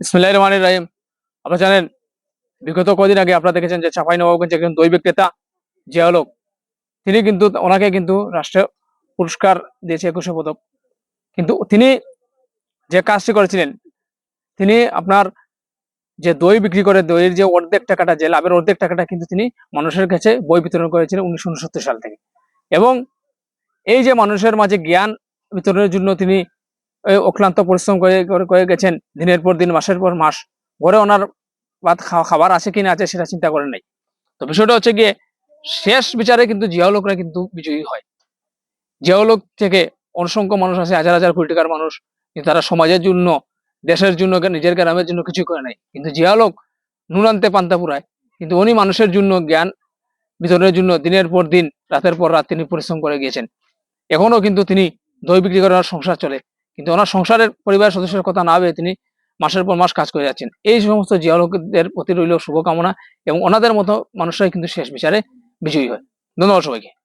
ইসমিল্লাহ রহমান রাহিম আপনারা জানেন, বিগত কদিন আগে আপনারা দেখেছেন যে চাপাই নবাবগঞ্জে একজন দৈ বিক্রেতা জিয়ালক তিনি কিন্তু, ওনাকে কিন্তু রাষ্ট্রীয় পুরস্কার দিয়েছে একুশে পদক। কিন্তু তিনি যে কাজটি করেছিলেন, তিনি আপনার যে দই বিক্রি করে, দইয়ের যে অর্ধেক টাকাটা, যে লাভের অর্ধেক টাকাটা কিন্তু তিনি মানুষের কাছে বই বিতরণ করেছিলেন উনিশশো উনসত্তর সাল থেকে। এবং এই যে মানুষের মাঝে জ্ঞান বিতরণের জন্য তিনি অক্লান্ত পরিশ্রম করে, করে- গেছেন। দিনের পর দিন, মাসের পর মাস। ঘরে ওনার ভাত খাবার আছে কিনা আছে সেটা চিন্তা করেন নাই। তো বিষয়টা হচ্ছে গিয়ে, শেষ বিচারে কিন্তু জিয়াউলকরা কিন্তু বিজয়ী হয়। জিয়াউলক থেকে অসংখ্য মানুষ আছে, হাজার হাজার কোটি টাকার মানুষ। কিন্তু তারা সমাজের জন্য, দেশের জন্য, নিজের গ্রামের জন্য কিছু করে নাই। কিন্তু জিয়াউলক নুরান্তে পান্তা পুরায়। কিন্তু উনি মানুষের জন্য, জ্ঞান, বিতরণের জন্য দিনের পর দিন, রাতের পর রাত তিনি পরিশ্রম করে গিয়েছেন। এখনও কিন্তু তিনি দই বিক্রি করার সংসার চলে। কিন্তু ওনার সংসারের পরিবারের সদস্যের কথা না ভেবে তিনি মাসের পর মাস কাজ করে যাচ্ছেন। এই সমস্ত জিয়ালোকদের প্রতি রইল শুভকামনা এবং ওনাদের মতো মানুষরাই কিন্তু শেষ বিচারে বিজয়ী হয়। ধন্যবাদ সবাইকে।